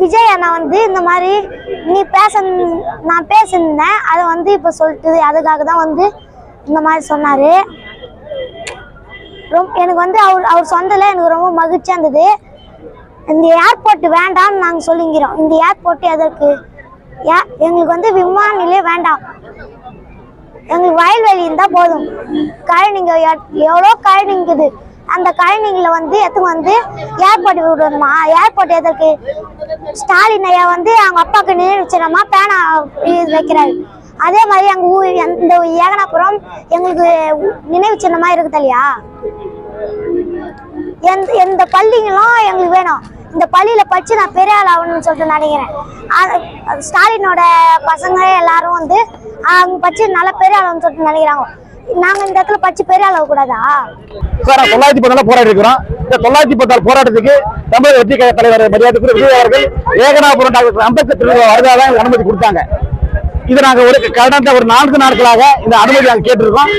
விஜய் அண்ணா வந்து இந்த மாதிரி நீ பேச நான் பேசியிருந்தேன். அதை வந்து இப்போ சொல்லிட்டு அதுக்காக தான் வந்து இந்த மாதிரி சொன்னார். ரொம்ப எனக்கு வந்து அவர் அவர் சொந்தத்தில் எனக்கு ரொம்ப மகிழ்ச்சியாக இருந்தது. இந்த ஏர்போர்ட் வேண்டாம்னு நாங்கள் சொல்லிங்கிறோம். இந்த ஏர்போர்ட் எதற்கு? ஏ எங்களுக்கு வந்து விமான நிலையம் வேண்டாம். எங்களுக்கு வயல்வெளி இருந்தால் போதும். கழனிங்க எவ்வளோ கழனிங்குது அந்த கழனிங்களை வந்து எத்துக்கு வந்து ஏர்போர்ட் விடணுமா? ஏர்போர்ட் எதற்கு? ஸ்டாலின் ஐயா வந்து அவங்க அப்பாவுக்கு நினைவு சின்னமா பேனா வைக்கிறாரு. அதே மாதிரி எங்கள் ஊர் இந்த ஏகனாபுரம் எங்களுக்கு நினைவு சின்னமா இருக்குது இல்லையா? எந்த எந்த பள்ளிங்களும் எங்களுக்கு வேணும். இந்த பள்ளியில படிச்சு நான் பெரிய ஆள் ஆகணும்னு சொல்லிட்டு நினைக்கிறேன். ஸ்டாலினோட பசங்க எல்லாரும் வந்து அவங்க படிச்சு நல்ல பெரிய ஆளுன்னு சொல்லிட்டு நினைக்கிறாங்க. நாங்க இந்த இடத்துல படிச்சு பெரிய அளவு கூடாதா? சார் தொள்ளாயிரத்தி பத்தால போராடி இருக்கிறோம். இந்த தொள்ளாயிரத்தி பத்தாறு போராட்டத்துக்கு தமிழக வெற்றி கழக தலைவர் மரியாதைக்குரிய விஜய் அவர்கள் ஏகனாபுரம் டாக்டர் அம்பேத்கர் வரதாக எங்களுக்கு அனுமதி கொடுத்தாங்க. இது நாங்க ஒரு கடந்த ஒரு நான்கு நாட்களாக இந்த அனுமதி நாங்க கேட்டிருக்கோம்.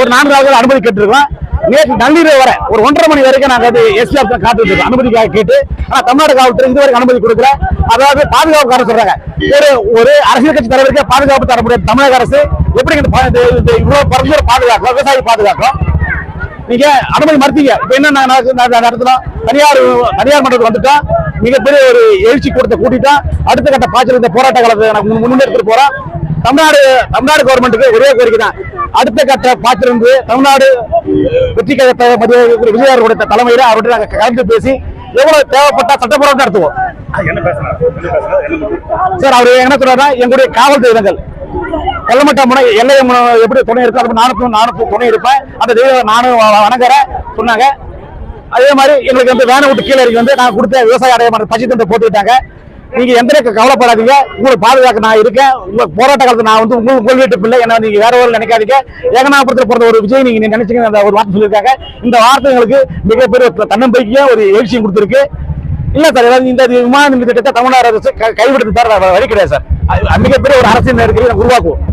ஒரு நான்கு நாட்கள் அனுமதி கேட்டிருக்கோம். நேற்று நள்ளிரவு வரை. ஒரு ஒன்றரை மணி வரைக்கும் நாங்க அது எஸ்பி ஆஃபீஸ் காத்துட்டு இருக்கோம். அனுமதிக்காக கேட்டு ஆனா தமிழ்நாடு காவல்துறை இதுவரைக்கும் அனுமதி கொடுக்கல. அதாவது பாதுகாப்பு காரணம் சொல்றாங்க. ஒரு ஒரு அரசியல் கட்சி தலைவருக்கே பாதுகாப்பு தர முடியாது. தமிழக அரசு எப்படி இந்த இவ்வளவு பரந்த பாதுகாக்கும் விவசாயி பாதுகாக்கும் நீங்க அனுமதி மறுத்தீங்க. இப்ப என்ன நடத்தினோம் தனியார் தனியார் மன்றத்துக்கு வந்துட்டோம் மிகப்பெரிய ஒரு எழுச்சி கூட்டத்தை கூட்டிட்டோம் அடுத்த கட்ட பாய்ச்சல் இந்த போராட்ட காலத்தை முன்- முன்னெடுத்துட்டு போறோம் தமிழ்நாடு தமிழ்நாடு கவர்மெண்ட்டுக்கு ஒரே கோரிக்கை தான். அடுத்த கட்ட பாத்திருந்து தமிழ்நாடு வெற்றி கழகத்தை மத்திய விஜய் அவர்களுடைய தலைமையில அவர்கிட்ட நாங்க கலந்து பேசி எவ்வளவு தேவைப்பட்டா சட்டப்பூர்வம் நடத்துவோம். சார் அவர் என்ன சொல்றாருன்னா எங்களுடைய காவல் தெய்வங்கள். கொல்லமட்ட முனை எல்லை எப்படி துணை இருக்கோ அது நானும் நானும் துணை இருப்பேன். அந்த தெய்வம் நானும் வ- வணங்குறேன் சொன்னாங்க. அதே மாதிரி எங்களுக்கு வந்து வேனை விட்டு கீழே இறங்கி வந்து நான் கொடுத்த விவசாய அடைய பச்சை தந்தை போட்டுக்கிட்டாங்க. நீங்க எந்த கவலைப்படாதீங்க. உங்களுக்கு பாதுகாக்க நான் இருக்கேன். உங்க போராட்ட காலத்துல நான் வந்து உங்களுக்கு உங்கள் வீட்டு பிள்ளை என்ன நீங்க வேற ஒரு நினைக்காதீங்க. ஏகனாபுரத்தில் பிறந்த ஒரு விஜய் நீங்க நினைச்சீங்க அந்த ஒரு வார்த்தை சொல்லியிருக்காங்க. இந்த வார்த்தை எங்களுக்கு மிகப்பெரிய தன்னம்பிக்கையும் ஒரு எழுச்சியும் கொடுத்துருக்கு. இல்ல சார் இந்த விமான நிலைய திட்டத்தை தமிழ்நாடு அரசு க- கைவிடுறது தவிர வழி கிடையாது சார். மிகப்பெரிய ஒரு அரசியல் நெருக்கடி உருவாக்குவோம்.